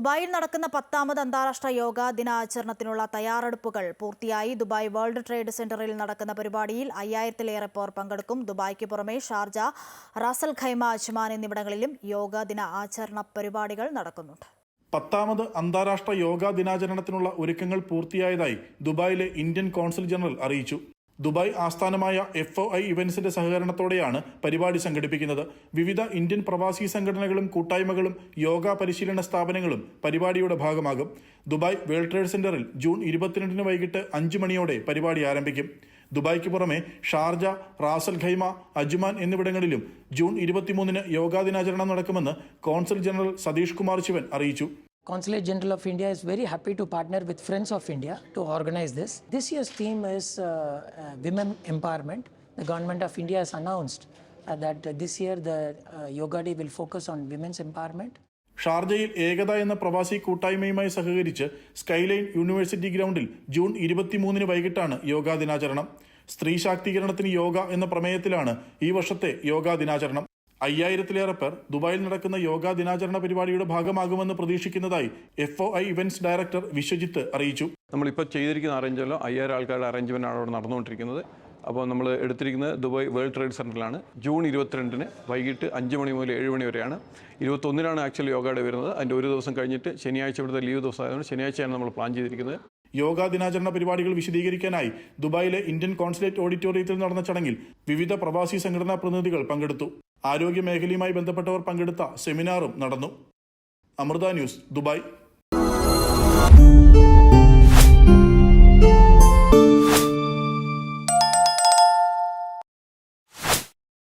ദുബായിൽ നടക്കുന്ന പത്താമത് അന്താരാഷ്ട്ര യോഗാ ദിനാചരണത്തിനുള്ള തയ്യാറെടുപ്പുകൾ പൂർത്തിയായി. ദുബായ് വേൾഡ് ട്രേഡ് സെന്ററിൽ നടക്കുന്ന പരിപാടിയിൽ അയ്യായിരത്തിലേറെ പേർ പങ്കെടുക്കും. ദുബായ്ക്ക് പുറമെ ഷാർജ റാസൽ ഖൈമ അജ്മാൻ എന്നിവിടങ്ങളിലും യോഗാ ദിന ആചരണ പരിപാടികൾ നടക്കുന്നുണ്ട്. പത്താമത് അന്താരാഷ്ട്ര യോഗാ ദിനാചരണത്തിനുള്ള ഒരുക്കങ്ങൾ പൂർത്തിയായതായി ദുബായിലെ ഇന്ത്യൻ കോൺസുൽ ജനറൽ അറിയിച്ചു. ദുബായ് ആസ്ഥാനമായ എഫ് ഒ ഐ ഇവന്റ്സിന്റെ സഹകരണത്തോടെയാണ് പരിപാടി സംഘടിപ്പിക്കുന്നത്. വിവിധ ഇന്ത്യൻ പ്രവാസി സംഘടനകളും കൂട്ടായ്മകളും യോഗ പരിശീലന സ്ഥാപനങ്ങളും പരിപാടിയുടെ ഭാഗമാകും. ദുബായ് വേൾഡ് ട്രേഡ് സെന്ററിൽ ജൂൺ ഇരുപത്തിരണ്ടിന് വൈകിട്ട് അഞ്ച് മണിയോടെ പരിപാടി ആരംഭിക്കും. ദുബായ്ക്ക് പുറമെ Sharjah Ras al Khaimah Ajman എന്നിവിടങ്ങളിലും ജൂൺ ഇരുപത്തിമൂന്നിന് യോഗാ ദിനാചരണം നടക്കുമെന്ന് കോൺസൽ ജനറൽ സതീഷ് കുമാർ ശിവൻ അറിയിച്ചു. Consulate General of India is very happy to partner with Friends of India to organize this. This year's theme is uh, uh, women empowerment. The government of India has announced uh, that uh, this year the uh, Yoga Day will focus on women's empowerment. ഷാർജയിൽ ഏകത എന്ന പ്രവാസി കൂട്ടായ്മയുമായി സഹകരിച്ച് skyline university ഗ്രൗണ്ടിൽ June ഇരുപത്തിമൂന്നിന് വൈകിട്ടാണ് യോഗാ ദിനാചരണം സ്ത്രീ ശാക്തീകരണത്തിന് യോഗ എന്ന പ്രമേയത്തിലാണ് ഈ വർഷത്തെ യോഗാ ദിനാചരണം അയ്യായിരത്തിലേറെ പേർ ദുബായിൽ നടക്കുന്ന യോഗാ ദിനാചരണ പരിപാടിയുടെ ഭാഗമാകുമെന്ന് പ്രതീക്ഷിക്കുന്നതായി F O I events director Viswajith അറിയിച്ചു. നമ്മളിപ്പോൾ ചെയ്തിരിക്കുന്ന അറേഞ്ച്മെന്റോ അയ്യായിരം ആൾക്കാരുടെ അറേഞ്ച്മെന്റ് ആണ് അവിടെ നടന്നുകൊണ്ടിരിക്കുന്നത്. അപ്പോൾ നമ്മൾ എടുത്തിരിക്കുന്നത് ദുബായ് വേൾഡ് ട്രേഡ് സെന്ററിലാണ് ജൂൺ ഇരുപത്തിരണ്ടിന് വൈകിട്ട് അഞ്ച് മണി മുതൽ ഏഴ് മണി വരെയാണ്. ഇരുപത്തൊന്നിനാണ് ആക്ച്വലി യോഗ ഡേ വരുന്നത്. അതിന്റെ ഒരു ദിവസം കഴിഞ്ഞിട്ട് ശനിയാഴ്ച ഇവിടുത്തെ ലീവ് ദിവസം ആയതുകൊണ്ട് ശനിയാഴ്ചയാണ് നമ്മൾ പ്ലാൻ ചെയ്തിരിക്കുന്നത്. യോഗാ ദിനാചരണ പരിപാടികൾ വിശദീകരിക്കാനായി ദുബായിലെ ഇന്ത്യൻ കോൺസുലേറ്റ് ഓഡിറ്റോറിയത്തിൽ നടന്ന ചടങ്ങിൽ വിവിധ പ്രവാസി സംഘടനാ പ്രതിനിധികൾ പങ്കെടുത്തു. ആരോഗ്യ മേഖലയുമായി ബന്ധപ്പെട്ടവർ പങ്കെടുത്ത സെമിനാറും നടന്നു. Amrita news Dubai.